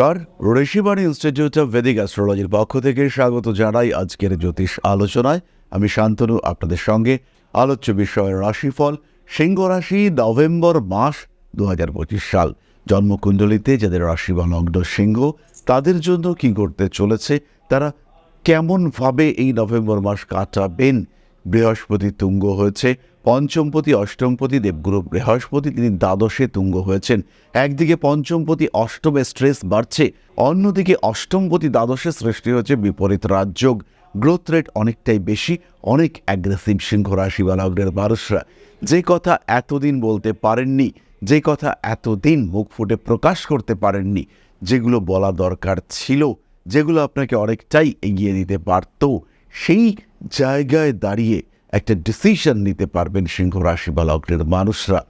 নমস্কার। Rishibani institute of Vedic অ্যাস্ট্রোলজির পক্ষ থেকে স্বাগত জানাই আজকের জ্যোতিষ আলোচনায়। আমি শান্তনু, আপনাদের সঙ্গে আলোচ্য বিষয়ের রাশিফল, সিংহ রাশি, নভেম্বর মাস দু হাজার পঁচিশ সাল। জন্মকুণ্ডলিতে যাদের রাশি বা লগ্ন সিংহ, তাদের জন্য কি করতে চলেছে, তারা কেমনভাবে এই নভেম্বর মাস কাটাবেন বৃহস্পতি তুঙ্গ হয়েছে। পঞ্চমপতি, অষ্টমপতি, দেবগুরু বৃহস্পতি, তিনি দ্বাদশে তুঙ্গ হয়েছেন। একদিকে পঞ্চমপতি, অষ্টমে স্ট্রেস বাড়ছে। অন্যদিকে অষ্টমপতি, দ্বাদশে সৃষ্টি হয়েছে বিপরীত রাজযোগ। গ্রোথ রেট অনেকটাই বেশি, অনেক অ্যাগ্রেসিভ সিংহ রাশি বা লগ্নের মানুষরা। যে কথা এতদিন বলতে পারেননি, যে কথা এতদিন মুখ ফুটে প্রকাশ করতে পারেননি, যেগুলো বলা দরকার ছিল, যেগুলো আপনাকে অনেকটাই এগিয়ে দিতে পারত। সেই জায়গায় দাঁড়িয়ে একটা ডিসিশন নিতে পারবেন সিংহ রাশি বা লগ্নের মানুষরা।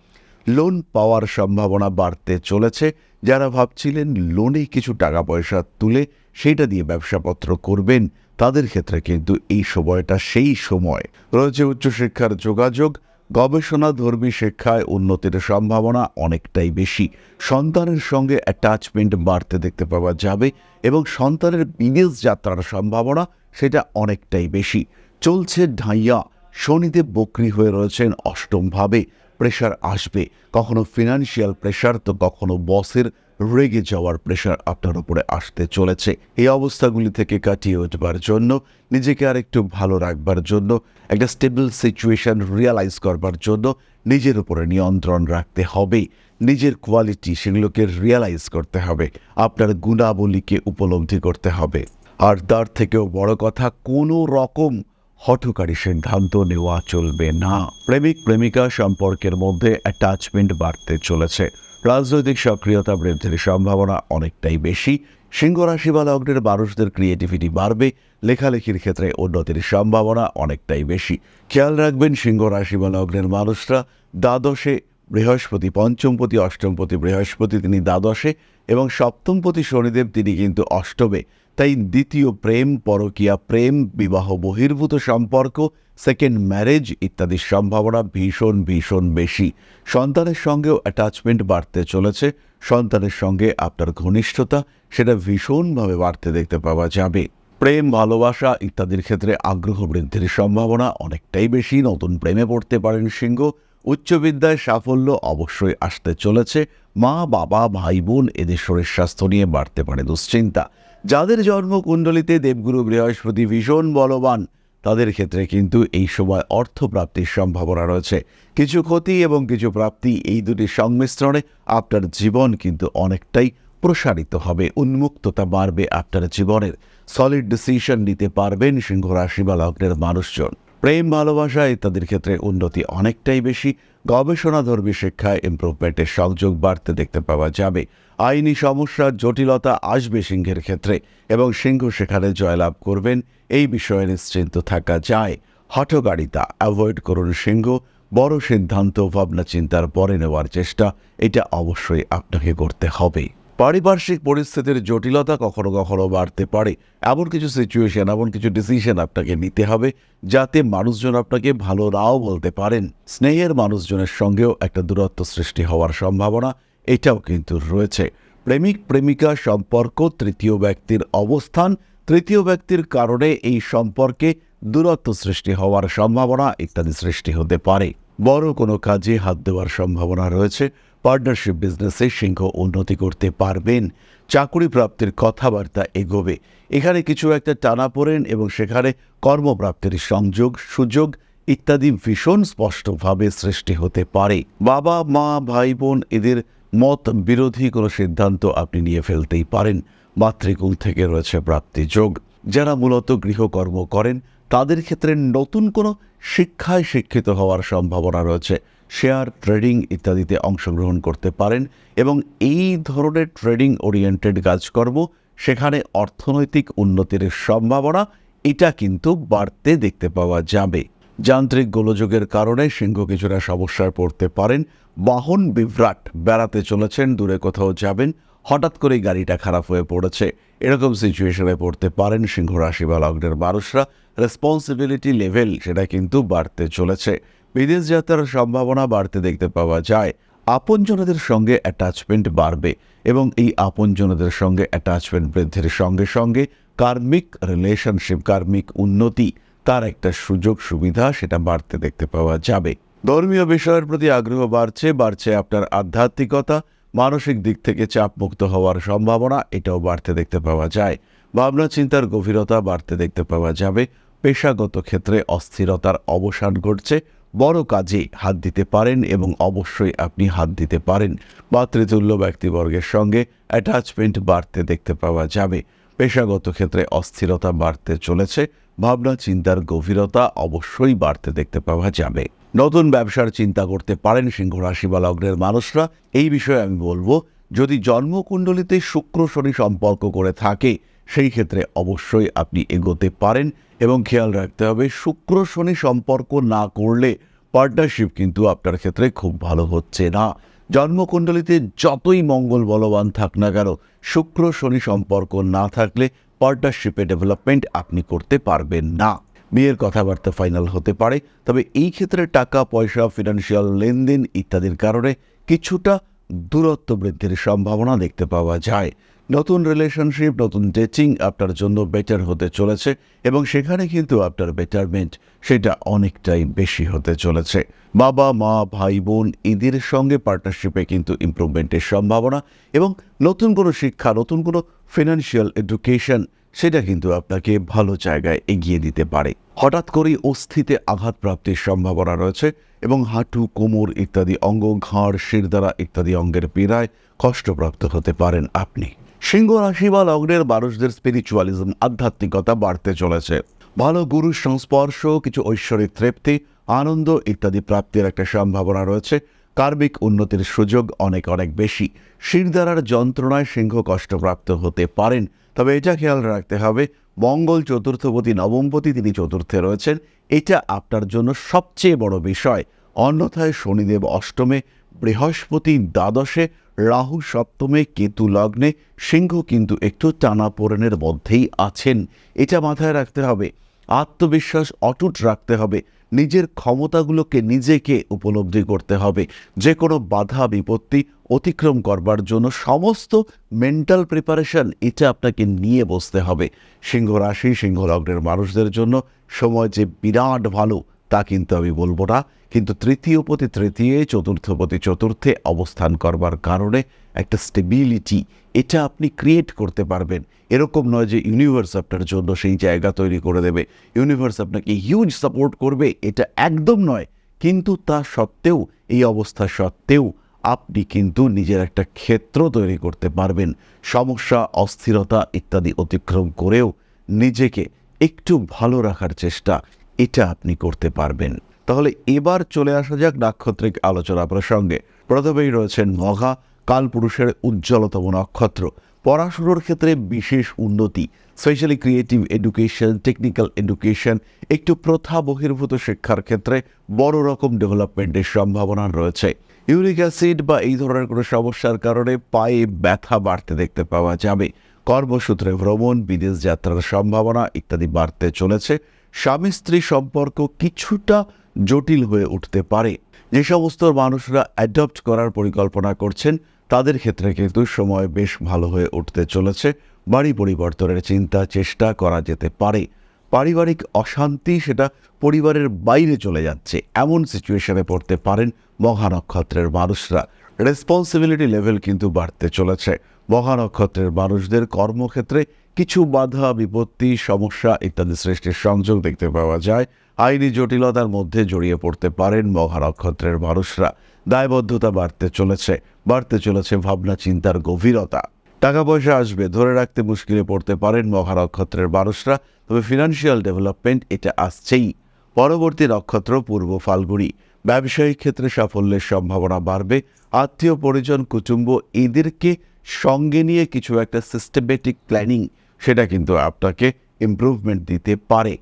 লোন পাওয়ার সম্ভাবনা বাড়তে চলেছে। যারা ভাবছিলেন লোনে কিছু টাকা পয়সা তুলে সেটা দিয়ে ব্যবসাপত্র করবেন, তাদের ক্ষেত্রে কিন্তু এই সময়টা সেই সময়। রয়েছে উচ্চশিক্ষার যোগাযোগ গবেষণা ধর্মী শিক্ষায় উন্নতির সম্ভাবনা অনেকটাই বেশি। সন্তানের সঙ্গে অ্যাটাচমেন্ট বাড়তে দেখতে পাওয়া যাবে এবং সন্তানের বিদেশ যাত্রার সম্ভাবনা সেটা অনেকটাই বেশি। চলছে ঢাইয়া। শনিদেব বক্রি হয়ে রয়েছেন অষ্টমভাবে প্রেশার আসবে। কখনো ফিনান্সিয়াল প্রেশার তো কখনো বসের রেগে যাওয়ার প্রেশার আপনার উপরে আসতে চলেছে। এই অবস্থাগুলি থেকে কাটিয়ে উঠবার জন্য, নিজেকে আর একটু ভালো রাখবার জন্য, একটা স্টেবল সিচুয়েশন রিয়ালাইজ করবার জন্য নিজের উপরে নিয়ন্ত্রণ রাখতে হবে। নিজের কোয়ালিটি সেগুলোকে রিয়ালাইজ করতে হবে। আপনার গুণাবলীকে উপলব্ধি করতে হবে। আর তার থেকেও বড় কথা, কোনো রকম হঠকারী সিদ্ধান্ত নেওয়া চলবে না। প্রেমিক, প্রেমিকা সম্পর্কের মধ্যে অ্যাটাচমেন্ট বাড়তে চলেছে। রাজনৈতিক সক্রিয়তা বৃদ্ধির সম্ভাবনা অনেকটাই বেশি। সিংহ রাশি বা লগ্নের মানুষদের ক্রিয়েটিভিটি বাড়বে, লেখালেখির ক্ষেত্রে উন্নতির সম্ভাবনা অনেকটাই বেশি। খেয়াল রাখবেন সিংহ রাশি বা লগ্নের মানুষরা দ্বাদশে বৃহস্পতি, পঞ্চমপতি, অষ্টমপতি, বৃহস্পতি তিনি দ্বাদশে এবং সপ্তমপতি শনিদেব তিনি কিন্তু অষ্টমে। তাই দ্বিতীয় প্রেম, পরকীয়া প্রেম, বিবাহ বহির্ভূত সম্পর্ক সেকেন্ড ম্যারেজ ইত্যাদির সম্ভাবনা ভীষণ ভীষণ বেশি। সন্তানের সঙ্গেও অ্যাটাচমেন্ট বাড়তে চলেছে। সন্তানের সঙ্গে আপনার ঘনিষ্ঠতা, সেটা ভীষণভাবে বাড়তে দেখতে পাওয়া যাবে। প্রেম, ভালোবাসা ইত্যাদির ক্ষেত্রে আগ্রহ বৃদ্ধির সম্ভাবনা অনেকটাই বেশি। নতুন প্রেমে পড়তে পারেন সিংহ। উচ্চ বিদ্যায় সাফল্য অবশ্যই আসতে চলেছে। মা, বাবা, ভাই, বোন এদের শরীর স্বাস্থ্য নিয়ে বাড়তে পারে দুশ্চিন্তা। যাদের জন্মকুণ্ডলিতে দেবগুরু বৃহস্পতি ভীষণ বলবান, তাদের ক্ষেত্রে কিন্তু এই সময় অর্থপ্রাপ্তির সম্ভাবনা রয়েছে। কিছু ক্ষতি এবং কিছু প্রাপ্তি এই দুটি সংমিশ্রণে আপনার জীবন কিন্তু অনেকটাই প্রসারিত হবে। উন্মুক্ততা বাড়বে আপনার জীবনের। সলিড ডিসিশন নিতে পারবেন সিংহ রাশি বা লগ্নের মানুষজন। প্রেম ভালোবাসা ইত্যাদির ক্ষেত্রে উন্নতি অনেকটাই বেশি। গবেষণাধর্মী শিক্ষায় ইম্প্রুভমেন্টের সংযোগ বাড়তে দেখতে পাওয়া যাবে। আইনি সমস্যার জটিলতা আসবে সিংহের ক্ষেত্রে এবং সিংহ সেখানে জয়লাভ করবেন, এই বিষয়ে নিশ্চিন্ত থাকা যায়। হঠগাড়িতা অ্যাভয়েড করুন সিংহ, বড় সিদ্ধান্ত ভাবনা চিন্তার পরে নেওয়ার চেষ্টা, এটা অবশ্যই আপনাকে করতে হবে। পারিপার্শ্বিক পরিস্থিতির জটিলতা কখনো কখনো বাড়তে পারে। এমন কিছু সিচুয়েশন এমন কিছু ডিসিশন আপনাকে নিতে হবে যাতে মানুষজন আপনাকে ভালো নাও বলতে পারেন। স্নেহের মানুষজনের সঙ্গেও একটা দূরত্ব সৃষ্টি হওয়ার সম্ভাবনা এটাও কিন্তু রয়েছে। প্রেমিক, প্রেমিকা সম্পর্ক, তৃতীয় ব্যক্তির অবস্থান, তৃতীয় ব্যক্তির কারণে এই সম্পর্কে দূরত্ব সৃষ্টি হওয়ার সম্ভাবনা ইত্যাদি সৃষ্টি হতে পারে। বড় কোনো কাজে হাত দেওয়ার সম্ভাবনা রয়েছে। পার্টনারশিপ বিজনেসে সিংহ উন্নতি করতে পারবেন। চাকরি প্রাপ্তির কথাবার্তা এগোবে। এখানে কিছু একটা টানা পড়েন এবং সেখানে কর্মপ্রাপ্তির সংযোগ, সুযোগ ইত্যাদি ভীষণ স্পষ্টভাবে সৃষ্টি হতে পারে। বাবা, মা ভাই বোন এদের মত বিরোধী কোনো সিদ্ধান্ত আপনি নিয়ে ফেলতেই পারেন। মাতৃকুল থেকে রয়েছে প্রাপ্তি যোগ। যারা মূলত গৃহকর্ম করেন, তাদের ক্ষেত্রে নতুন কোনো শিক্ষায় শিক্ষিত হওয়ার সম্ভাবনা রয়েছে। শেয়ার, ট্রেডিং ইত্যাদিতে অংশগ্রহণ করতে পারেন এবং এই ধরনের ট্রেডিং ওরিয়েন্টেড কাজকর্ম সেখানে অর্থনৈতিক উন্নতির সম্ভাবনা, এটা কিন্তু বাড়তে দেখতে পাওয়া যাবে। যান্ত্রিক গোলযোগের কারণে সিংহ কিছুটা সমস্যায় পড়তে পারেন। বাহন বিভ্রাট, বেড়াতে চলেছেন, দূরে কোথাও যাবেন, হঠাৎ করেই গাড়িটা খারাপ হয়ে পড়েছে। এরকম সিচুয়েশনে পড়তে পারেন সিংহ রাশি বা লগ্নের মানুষরা। রেসপন্সিবিলিটি লেভেল সেটা কিন্তু বাড়তে চলেছে। বিদেশ যাত্রার সম্ভাবনা বাড়তে দেখতে পাওয়া যায়। আপনজনদের সঙ্গে অ্যাটাচমেন্ট বাড়বে এবং এই আপনজনদের সঙ্গে অ্যাটাচমেন্ট বৃদ্ধির সঙ্গে সঙ্গে কার্মিক রিলেশনশিপ কার্মিক উন্নতি তার একটা সুযোগ সুবিধা সেটা বাড়তে দেখতে পাওয়া যাবে। ধর্মীয় বিষয়ের প্রতি আগ্রহ বাড়ছে বাড়ছে আপনার আধ্যাত্মিকতা, মানসিক দিক থেকে চাপমুক্ত হওয়ার সম্ভাবনা, এটাও বাড়তে দেখতে পাওয়া যায়। ভাবনা চিন্তার গভীরতা বাড়তে দেখতে পাওয়া যাবে। পেশাগত ক্ষেত্রে অস্থিরতার অবসান ঘটছে। বড় কাজে হাত দিতে পারেন এবং অবশ্যই আপনি হাত দিতে পারেন। মাতৃতুল্য ব্যক্তিবর্গের সঙ্গে অ্যাটাচমেন্ট বাড়তে দেখতে পাওয়া যাবে। পেশাগত ক্ষেত্রে অস্থিরতা বাড়তে চলেছে। ভাবনা, চিন্তার গভীরতা অবশ্যই বাড়তে দেখতে পাওয়া যাবে। নতুন ব্যবসার চিন্তা করতে পারেন সিংহ রাশি বা লগ্নের মানুষরা। এই বিষয়ে আমি বলব, যদি জন্মকুণ্ডলিতে শুক্র শনি সম্পর্ক করে থাকে সেই ক্ষেত্রে অবশ্যই আপনি এগোতে পারেন এবং খেয়াল রাখতে হবে শুক্র শনি সম্পর্ক না করলে পার্টনারশিপ কিন্তু আপনার ক্ষেত্রে খুব ভালো হচ্ছে না। জন্মকুণ্ডলিতে যতই মঙ্গল বলবান থাক না কেন, শুক্র শনি সম্পর্ক না থাকলে পার্টনারশিপে ডেভেলপমেন্ট আপনি করতে পারবেন না। বিয়ের কথাবার্তা ফাইনাল হতে পারে, তবে এই ক্ষেত্রে টাকা, পয়সা ফিনান্সিয়াল লেনদেন ইত্যাদির কারণে কিছুটা দূরত্ব বৃদ্ধির সম্ভাবনা দেখতে পাওয়া যায়। নতুন রিলেশনশিপ নতুন ডেটিং আপনার জন্য বেটার হতে চলেছে এবং সেখানে কিন্তু আপনার বেটারমেন্ট সেটা অনেকটাই বেশি হতে চলেছে। বাবা, মা, ভাই, বোন এদের সঙ্গে পার্টনারশিপে কিন্তু ইমপ্রুভমেন্টের সম্ভাবনা এবং নতুন কোনো শিক্ষা, নতুন কোনো ফিনান্সিয়াল এডুকেশন সেটা কিন্তু আপনাকে ভালো জায়গায় এগিয়ে দিতে পারে। হঠাৎ করেই অস্থিতে আঘাত প্রাপ্তির সম্ভাবনা রয়েছে এবং হাঁটু, কোমর ইত্যাদি অঙ্গ, ঘাড় শিরদারা ইত্যাদি অঙ্গের পীড়ায় কষ্টপ্রাপ্ত হতে পারেন আপনি। সিংহ রাশি বা লগ্নের মানুষদের স্পিরিচুয়ালিজম আধ্যাত্মিকতা বাড়তে চলেছে। ভালো গুরুর সংস্পর্শ, কিছু ঐশ্বরিক তৃপ্তি, আনন্দ ইত্যাদি প্রাপ্তির একটা সম্ভাবনা রয়েছে। কার্মিক উন্নতির সুযোগ অনেক অনেক বেশি। শিরদারার যন্ত্রণায় সিংহ কষ্টপ্রাপ্ত হতে পারেন। তবে এটা খেয়াল রাখতে হবে, মঙ্গল চতুর্থপতি, নবমপতি তিনি চতুর্থে রয়েছেন, এটা আপনার জন্য সবচেয়ে বড় বিষয়। অন্যথায় শনিদেব অষ্টমে, বৃহস্পতি দ্বাদশে রাহু সপ্তমে কেতু লগ্নে সিংহ কিন্তু একটু টানাপোড়েনের মধ্যেই আছেন। এটা মাথায় রাখতে হবে। আত্মবিশ্বাস অটুট রাখতে হবে। নিজের ক্ষমতাগুলোকে নিজেকে উপলব্ধি করতে হবে। যে কোনো বাধা, বিপত্তি অতিক্রম করবার জন্য সমস্ত মেন্টাল প্রিপারেশন এটা আপনাকে নিয়ে বসতে হবে। সিংহ রাশি, সিংহ লগ্নের মানুষদের জন্য সময় যে বিরাট ভালো। তা কিন্তু আমি বলব না। কিন্তু তৃতীয় তৃতীয়পতি তৃতীয় চতুর্থপতি চতুর্থে অবস্থান করবার কারণে একটা স্টেবিলিটি এটা আপনি ক্রিয়েট করতে পারবেন। এরকম নয় যে ইউনিভার্স আপনার জন্য সেই জায়গা তৈরি করে দেবে। ইউনিভার্স আপনাকে হিউজ সাপোর্ট করবে, এটা একদম নয়। কিন্তু তা সত্ত্বেও, এই অবস্থা সত্ত্বেও আপনি কিন্তু নিজের একটা ক্ষেত্র তৈরি করতে পারবেন। সমস্যা, অস্থিরতা ইত্যাদি অতিক্রম করেও নিজেকে একটু ভালো রাখার চেষ্টা। এটা আপনি করতে পারবেন। তাহলে এবার চলে আসা যাক নাক্ষত্রিক আলোচনা প্রসঙ্গে। প্রথমেই রয়েছেন মঘা, কালপুরুষের উজ্জ্বলতম নক্ষত্র। পড়াশুনোর ক্ষেত্রে বিশেষ উন্নতি specially creative education technical education একটু প্রথা বহির্ভূত শিক্ষার ক্ষেত্রে বড় রকম ডেভেলপমেন্টের সম্ভাবনা রয়েছে। ইউরিক অ্যাসিড বা এই ধরনের কোনো সমস্যার কারণে পায়ে ব্যথা বাড়তে দেখতে পাওয়া যাবে। কর্মসূত্রে ভ্রমণ, বিদেশ যাত্রার সম্ভাবনা ইত্যাদি বাড়তে চলেছে। স্বামী স্ত্রী সম্পর্ক কিছুটা জটিল হয়ে উঠতে পারে। যে সমস্ত মানুষরা অ্যাডপ্ট করার পরিকল্পনা করছেন, তাদের ক্ষেত্রে কিন্তু সময় বেশ ভালো হয়ে উঠতে চলেছে। বাড়ি পরিবর্তনের চিন্তা, চেষ্টা করা যেতে পারে। পারিবারিক অশান্তি সেটা পরিবারের বাইরে চলে যাচ্ছে। এমন সিচুয়েশনে পড়তে পারেন মহানক্ষত্রের মানুষরা। রেসপন্সিবিলিটি লেভেল কিন্তু বাড়তে চলেছে। মহা নক্ষত্রের মানুষদের কর্মক্ষেত্রে কিছু বাধা, বিপত্তি, সমস্যা ইত্যাদি সৃষ্টির সংযোগ দেখতে পাওয়া যায়। আইনি জটিলতার মধ্যে জড়িয়ে পড়তে পারেন মহা নক্ষত্রের মানুষরা। দায়বদ্ধতা বাড়তে চলেছে বাড়তে চলেছে ভাবনা, চিন্তার গভীরতা। টাকা পয়সা আসবে, ধরে রাখতে মুশকিলে পড়তে পারেন মহা নক্ষত্রের মানুষরা, তবে ফিনান্সিয়াল ডেভেলপমেন্ট এটা আসছেই। পরবর্তী নক্ষত্র পূর্ব ফাল্গুনি। ব্যবসায়িক ক্ষেত্রে সাফল্যের সম্ভাবনা বাড়বে। আত্মীয়, পরিজন, কুটুম্ব এদেরকে সঙ্গে নিয়ে কিছু একটা সিস্টেমেটিক প্ল্যানিং সেটা কিন্তু আপনাকে ইমপ্রুভমেন্ট দিতে পারে।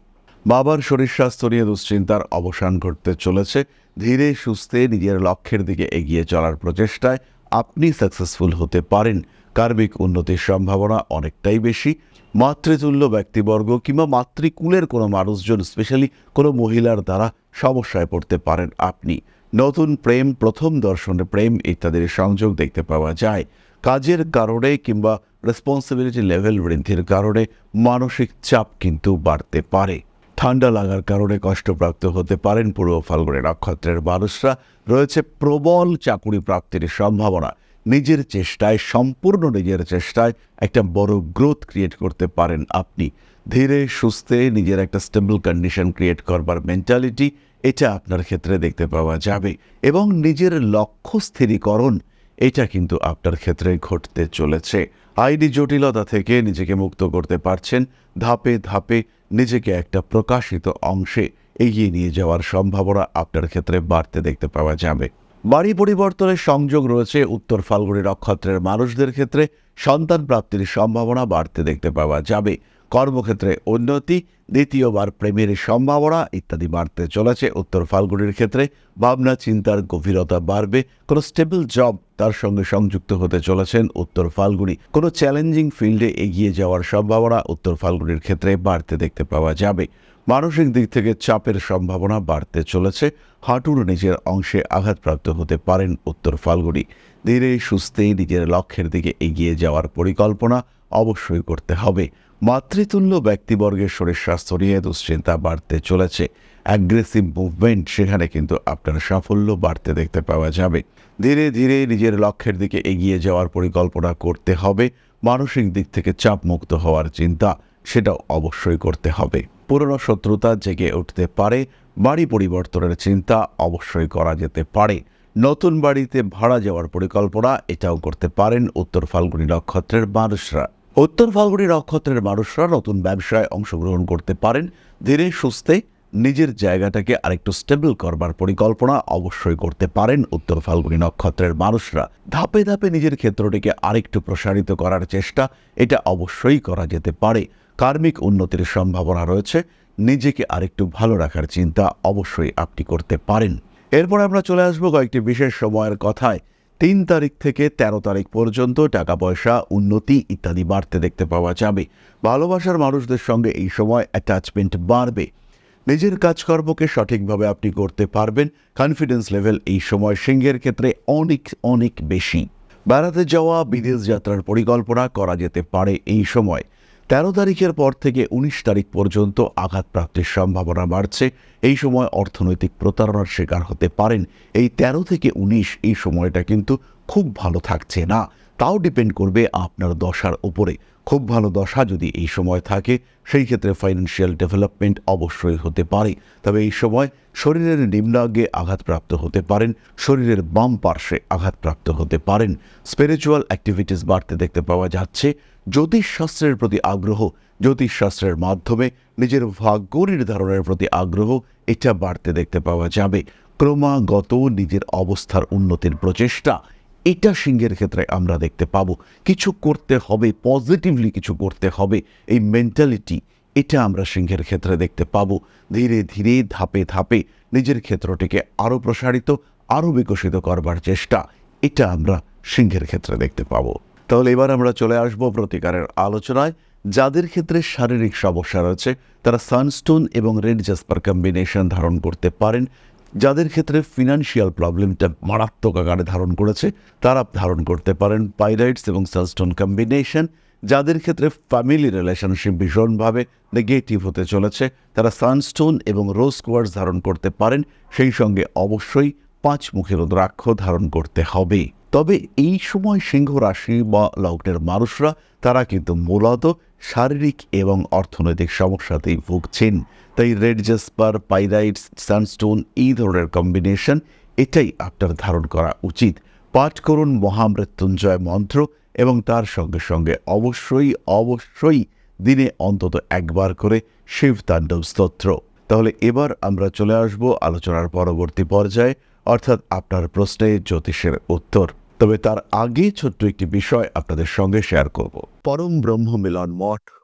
বাবার শরীর স্বাস্থ্য নিয়ে দুশ্চিন্তার অবসান ঘটতে চলেছে। ধীরে সুস্থে নিজের লক্ষ্যের দিকে এগিয়ে চলার প্রচেষ্টায় আপনি সাকসেসফুল হতে পারেন। কার্মিক উন্নতির সম্ভাবনা অনেকটাই বেশি। মাতৃতুল্য ব্যক্তিবর্গ কিংবা মাতৃকুলের কোনো মানুষজন স্পেশালি কোনো মহিলার দ্বারা সমস্যায় পড়তে পারেন আপনি। নতুন প্রেম, প্রথম দর্শনে প্রেম ইত্যাদির সংযোগ দেখতে পাওয়া যায়। কাজের কারণে কিংবা রেসপন্সিবিলিটি লেভেল বৃদ্ধির কারণে মানসিক চাপ কিন্তু বাড়তে পারে। ঠান্ডা লাগার কারণে কষ্টপ্রাপ্ত হতে পারেন পূর্ব ফাল্গুনের নক্ষত্রের মানুষরা। রয়েছে প্রবল চাকুরি প্রাপ্তির সম্ভাবনা। নিজের চেষ্টায়, সম্পূর্ণ নিজের চেষ্টায় একটা বড় গ্রোথ ক্রিয়েট করতে পারেন আপনি। ধীরে, সুস্থে নিজের একটা স্টেবল কন্ডিশন ক্রিয়েট করবার মেন্টালিটি এটা আপনার ক্ষেত্রে দেখতে পাওয়া যাবে। এবং নিজের লক্ষ্য স্থিরীকরণ এটা কিন্তু আপনার ক্ষেত্রে ঘটতে চলেছে। আইডি জটিলতা থেকে নিজেকে মুক্ত করতে পারছেন, ধাপে ধাপে নিজেকে একটা প্রকাশিত অংশে এগিয়ে নিয়ে যাওয়ার সম্ভাবনা আপনার ক্ষেত্রে বাড়তে দেখতে পাওয়া যাবে। বাড়ি পরিবর্তনের সংযোগ রয়েছে, উত্তর ফাল্গুনি নক্ষত্রের মানুষদের ক্ষেত্রে সন্তান প্রাপ্তির সম্ভাবনা বাড়তে দেখতে পাওয়া যাবে। কর্মক্ষেত্রে উন্নতি, দ্বিতীয়বার প্রেমের সম্ভাবনা ইত্যাদি বাড়তে চলেছে। উত্তর ফাল্গুনির ক্ষেত্রে ভাবনা, চিন্তার গভীরতা বাড়বে। কোনো স্টেবল জব তার সঙ্গে সংযুক্ত হতে চলেছেন উত্তর ফাল্গুনি। কোনো চ্যালেঞ্জিং ফিল্ডে এগিয়ে যাওয়ার সম্ভাবনা উত্তর ফাল্গুনির ক্ষেত্রে বাড়তে দেখতে পাওয়া যাবে। মানসিক দিক থেকে চাপের সম্ভাবনা বাড়তে চলেছে। হাঁটুর নিজের অংশে আঘাতপ্রাপ্ত হতে পারেন উত্তর ফাল্গুনি। ধীরে সুস্থে নিজের লক্ষ্যের দিকে এগিয়ে যাওয়ার পরিকল্পনা অবশ্যই করতে হবে। মাতৃতুল্য ব্যক্তিবর্গের শরীর স্বাস্থ্য নিয়ে দুশ্চিন্তা বাড়তে চলেছে। অ্যাগ্রেসিভ মুভমেন্ট সেখানে কিন্তু আপনার সাফল্য বাড়তে দেখতে পাওয়া যাবে। ধীরে ধীরে নিজের লক্ষ্যের দিকে এগিয়ে যাওয়ার পরিকল্পনা করতে হবে। মানসিক দিক থেকে চাপ মুক্ত হওয়ার চিন্তা সেটাও অবশ্যই করতে হবে। পুরনো শত্রুতা জেগে উঠতে পারে। বাড়ি পরিবর্তনের চিন্তা অবশ্যই করা যেতে পারে। নতুন বাড়িতে ভাড়া যাওয়ার পরিকল্পনা এটাও করতে পারেন উত্তর ফাল্গুনি নক্ষত্রের মানুষরা উত্তর ফাল্গুনি নক্ষত্রের মানুষরা নতুন ব্যবসায় অংশগ্রহণ করতে পারেন। ধীরে সুস্থে নিজের জায়গাটাকে আরেকটু স্টেবল করবার পরিকল্পনা অবশ্যই করতে পারেন উত্তর ফাল্গুনি নক্ষত্রের মানুষরা। ধাপে ধাপে নিজের ক্ষেত্রটিকে আরেকটু প্রসারিত করার চেষ্টা, এটা অবশ্যই করা যেতে পারে। কার্মিক উন্নতির সম্ভাবনা রয়েছে, নিজেকে আরেকটু ভালো রাখার চিন্তা অবশ্যই আপনি করতে পারেন। এরপর আমরা চলে আসব কয়েকটি বিশেষ সময়ের কথায়। তিন তারিখ থেকে ১৩ তারিখ পর্যন্ত টাকা পয়সা, উন্নতি ইত্যাদি বাড়তে দেখতে পাওয়া যাবে। ভালোবাসার মানুষদের সঙ্গে এই সময় অ্যাটাচমেন্ট বাড়বে। নিজের কাজকর্মকে সঠিকভাবে আপনি করতে পারবেন। কনফিডেন্স লেভেল এই সময় সিংহের ক্ষেত্রে অনেক অনেক বেশি। বেড়াতে যাওয়া, বিদেশ যাত্রার পরিকল্পনা করা যেতে পারে এই সময়। তেরো তারিখের পর থেকে উনিশ তারিখ পর্যন্ত আঘাতপ্রাপ্তির সম্ভাবনা বাড়ছে। এই সময় অর্থনৈতিক প্রতারণার শিকার হতে পারেন। এই তেরো থেকে উনিশ এই সময়টা কিন্তু খুব ভালো থাকছে না। তাও ডিপেন্ড করবে আপনার দশার উপরে। খুব ভালো দশা যদি এই সময় থাকে, সেই ক্ষেত্রে ফাইন্যান্সিয়াল ডেভেলপমেন্ট অবশ্যই হতে পারে। তবে এই সময় শরীরের নিম্নাঙ্গে আঘাতপ্রাপ্ত হতে পারেন, শরীরের বাম পার্শ্বে আঘাতপ্রাপ্ত হতে পারেন। স্পিরিচুয়াল অ্যাক্টিভিটিস বাড়তে দেখতে পাওয়া যাচ্ছে। জ্যোতিষশাস্ত্রের প্রতি আগ্রহ, জ্যোতিষশাস্ত্রের মাধ্যমে নিজের ভাগ্য নির্ধারণের প্রতি আগ্রহ, এটা বাড়তে দেখতে পাওয়া যাবে। ক্রমাগত নিজের অবস্থার উন্নতির প্রচেষ্টা এটা সিংহের ক্ষেত্রে আমরা দেখতে পাবো। কিছু করতে হবে পজিটিভলি কিছু করতে হবে। এই মেন্টালিটি এটা আমরা সিংহের ক্ষেত্রে দেখতে পাবো। ধীরে ধীরে, ধাপে ধাপে নিজের ক্ষেত্রটিকে আরও প্রসারিত আরও বিকশিত করবার চেষ্টা, এটা আমরা সিংহের ক্ষেত্রে দেখতে পাবো। তাহলে এবার আমরা চলে আসব প্রতিকারের আলোচনায়। যাদের ক্ষেত্রে শারীরিক সমস্যা রয়েছে, তারা সানস্টোন এবং রেড জাসপার কম্বিনেশন ধারণ করতে পারেন। যাদের ক্ষেত্রে ফিনান্সিয়াল প্রবলেমটা মারাত্মক আকারে ধারণ করেছে, তারা ধারণ করতে পারেন পাইরাইটস এবং সানস্টোন কম্বিনেশন যাদের ক্ষেত্রে ফ্যামিলি রিলেশনশিপ ভীষণভাবে নেগেটিভ হতে চলেছে, তারা সানস্টোন এবং রোজ কোয়ার্স ধারণ করতে পারেন। সেই সঙ্গে অবশ্যই পাঁচ মুখের রুদ্রাক্ষ ধারণ করতে হবে। তবে এই সময় সিংহ রাশি বা লগ্নের মানুষরা, তারা কিন্তু মূলত শারীরিক এবং অর্থনৈতিক সমস্যাতেই ভুগছেন। তাই রেড জেসপার, পাইরাইটস, সানস্টোন এই ধরনের কম্বিনেশন এটাই আপনার ধারণ করা উচিত। পাঠ করুন মহামৃত্যুঞ্জয় মন্ত্র এবং তার সঙ্গে সঙ্গে অবশ্যই অবশ্যই দিনে অন্তত একবার করে শিব তাণ্ডব স্তোত্র। তাহলে এবার আমরা চলে আসব আলোচনার পরবর্তী পর্যায়ে। অর্থাৎ আপনার প্রশ্নে জ্যোতিষের উত্তর। তবে তার আগে ছোট্ট একটি বিষয় আপনাদের সঙ্গে শেয়ার করব। পরম ব্রহ্ম মিলন মঠ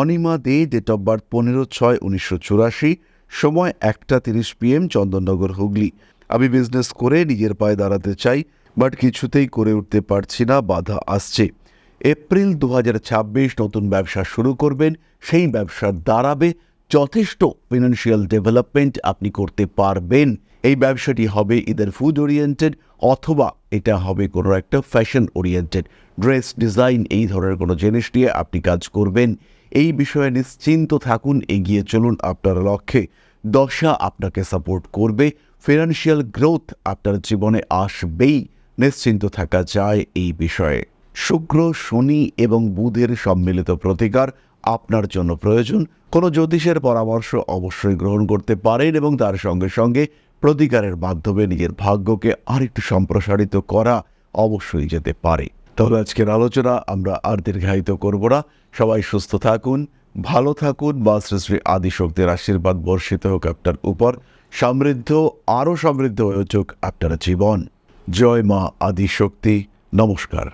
Anima Dey date of birth পনেরো ছয় উনিশশো চুরাশি, সময় একটা তিরিশ পিএম চন্দননগর, হুগলি। আমি বিজনেস করে নিজের পায়ে দাঁড়াতে চাই বাট কিছুতেই করে উঠতে পারছি না, বাধা আসছে। এপ্রিল দু হাজার ছাব্বিশ, নতুন ব্যবসা শুরু করবেন, সেই ব্যবসার দাঁড়াবে, যথেষ্ট ফিনান্সিয়াল ডেভেলপমেন্ট আপনি করতে পারবেন। এই ব্যবসাটি হবে ইদার ফুড ওরিয়েন্টেড অথবা এটা হবে কোনো একটা ফ্যাশন ওরিয়েন্টেড ড্রেস ডিজাইন এই ধরনের কোনো জিনিস নিয়ে আপনি কাজ করবেন। এই বিষয়ে নিশ্চিন্ত থাকুন, এগিয়ে চলুন আপনার লক্ষ্যে। দশা আপনাকে সাপোর্ট করবে ফিনান্সিয়াল গ্রোথ আপনার জীবনে আসবেই, নিশ্চিন্ত থাকা যায় এই বিষয়ে। শুক্র, শনি এবং বুধের সম্মিলিত প্রতিকার আপনার জন্য প্রয়োজন। কোনো জ্যোতিষের পরামর্শ অবশ্যই গ্রহণ করতে পারেন এবং তার সঙ্গে সঙ্গে প্রতিকারের মাধ্যমে নিজের ভাগ্যকে আরেকটু সম্প্রসারিত করা অবশ্যই যেতে পারে। তাহলে আজকের আলোচনা আমরা আর দীর্ঘায়িত করব না। সবাই সুস্থ থাকুন, ভালো থাকুন, বা শ্রী আদিশক্তির আশীর্বাদ বর্ষিত হোক আপনার উপর, সমৃদ্ধ, আরও সমৃদ্ধ হয়ে উঠুক আপনার জীবন। জয় মা আদিশক্তি, নমস্কার।